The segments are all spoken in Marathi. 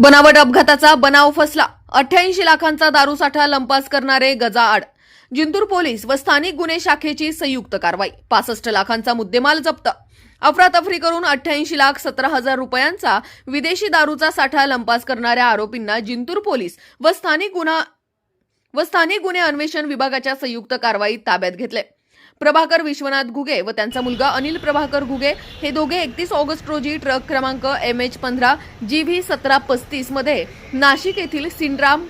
बनावट अपघाताचा बनाव फसला. अठ्ठ्याऐंशी लाखांचा दारूसाठा लंपास करणारे गजाआड. जिंतूर पोलीस व स्थानिक गुन्हे शाखेची संयुक्त कारवाई. पासष्ट लाखांचा मुद्देमाल जप्त. अफरातफरी करून अठ्ठ्याऐंशी लाख सतरा हजार रुपयांचा विदेशी दारूचा साठा लंपास करणाऱ्या आरोपींना जिंतूर पोलीस व स्थानिक गुन्हा व स्थानिक गुन्हे अन्वेषण विभागाच्या संयुक्त कारवाईत ताब्यात घेतले. प्रभाकर विश्वनाथ घुगे व त्यांचा मुलगा अनिल प्रभाकर घुगे हे दोघे एकतीस ऑगस्ट रोजी ट्रक क्रमांक एम एच पंधरा जी व्ही सतरा पस्तीसमध्ये नाशिक येथील सिंड्राम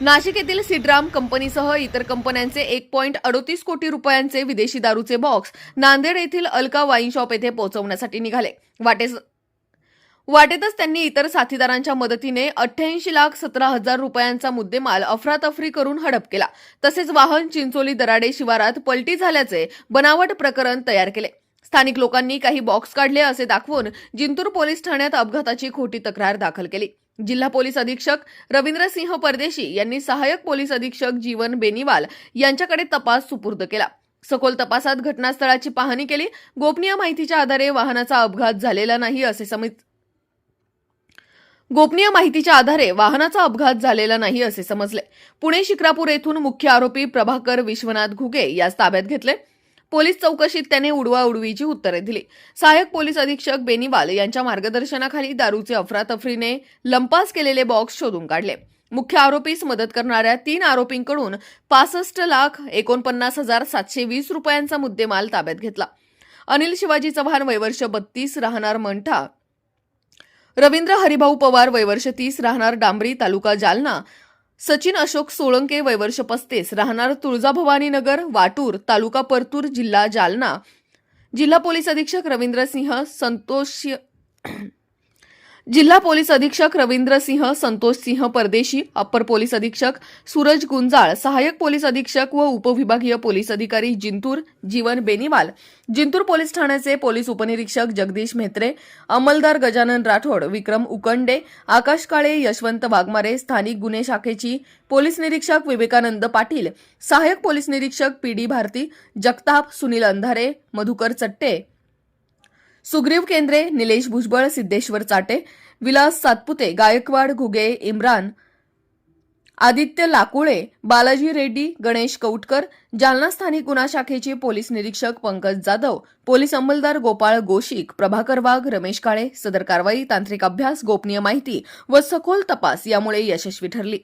नाशिक येथील सिड्राम कंपनीसह इतर कंपन्यांचे एक पॉईंट अडोतीस कोटी रुपयांचे विदेशी दारूचे बॉक्स नांदेड येथील अलका वाईन शॉप येथे पोहोचवण्यासाठी निघाले. वाटेस वाटेतच त्यांनी इतर साथीदारांच्या मदतीने अठ्ठ्याऐंशी लाख सतरा हजार रुपयांचा मुद्देमाल अफरातफरी करून हडप केला. तसेच वाहन चिंचोली दराडे शिवारात पलटी झाल्याचे बनावट प्रकरण तयार केले. स्थानिक लोकांनी काही बॉक्स काढले असे दाखवून जिंतूर पोलीस ठाण्यात अपघाताची खोटी तक्रार दाखल केली. जिल्हा पोलीस अधीक्षक रवींद्रसिंह परदेशी यांनी सहाय्यक पोलीस अधीक्षक जीवन बेनीवाल यांच्याकडे तपास सुपूर्द केला. सखोल तपासात घटनास्थळाची पाहणी केली. गोपनीय माहितीच्या आधारे वाहनाचा अपघात झालेला नाही असे समित गोपनीय माहितीच्या आधारे वाहनाचा अपघात झालेला नाही असे समजले. पुणे शिक्रापूर येथून मुख्य आरोपी प्रभाकर विश्वनाथ घुगे यास ताब्यात घेतले. पोलीस चौकशीत त्याने उडवाउडवीची उत्तरे दिली. सहाय्यक पोलीस अधीक्षक बेनीवाल यांच्या मार्गदर्शनाखाली दारूचे अफरातफरीने लंपास केलेले बॉक्स शोधून काढले. मुख्य आरोपीस मदत करणाऱ्या तीन आरोपींकडून पासष्ट लाख एकोणपन्नास हजार सातशे वीस रुपयांचा मुद्देमाल ताब्यात घेतला. अनिल शिवाजी चव्हाण वयवर्ष बत्तीस राहणार मंठा रवींद्र हरिभाऊ पवार वयवर्ष तीस राहणार डांबरी तालुका जालना. सचिन अशोक सोळंके वयवर्ष पस्तीस राहणार तुळजाभवानी नगर वाटूर तालुका परतूर जिल्हा जालना. जिल्हा पोलीस अधीक्षक रवींद्र सिंह संतोष जिल्हा पोलीस अधीक्षक रवींद्र सिंह संतोष सिंह परदेशी अप्पर पोलीस अधीक्षक सूरज गुंजाळ सहाय्यक पोलीस अधीक्षक व उपविभागीय पोलीस अधिकारी जिंतूर जीवन बेनीवाल जिंतूर पोलीस ठाण्याचे पोलीस उपनिरीक्षक जगदीश म्हेत्रे अंमलदार गजानन राठोड विक्रम उकंडे आकाश काळे यशवंत वाघमारे स्थानिक गुन्हे शाखेची पोलीस निरीक्षक विवेकानंद पाटील सहाय्यक पोलीस निरीक्षक पी डी भारती जगताप सुनील अंधारे मधुकर चट्टे सुग्रीव केंद्रे निलेश भुजबळ सिद्धेश्वर चाटे विलास सातपुते गायकवाड घुगे इम्रान आदित्य लाकुळे बालाजी रेड्डी गणेश कौटकर जालना स्थानिक गुन्हा शाखेचे पोलीस निरीक्षक पंकज जाधव पोलीस अंमलदार गोपाळ गोशिक प्रभाकर वाघ रमेश काळे सदर कारवाई तांत्रिक अभ्यास गोपनीय माहिती व सखोल तपास यामुळे यशस्वी ठरली.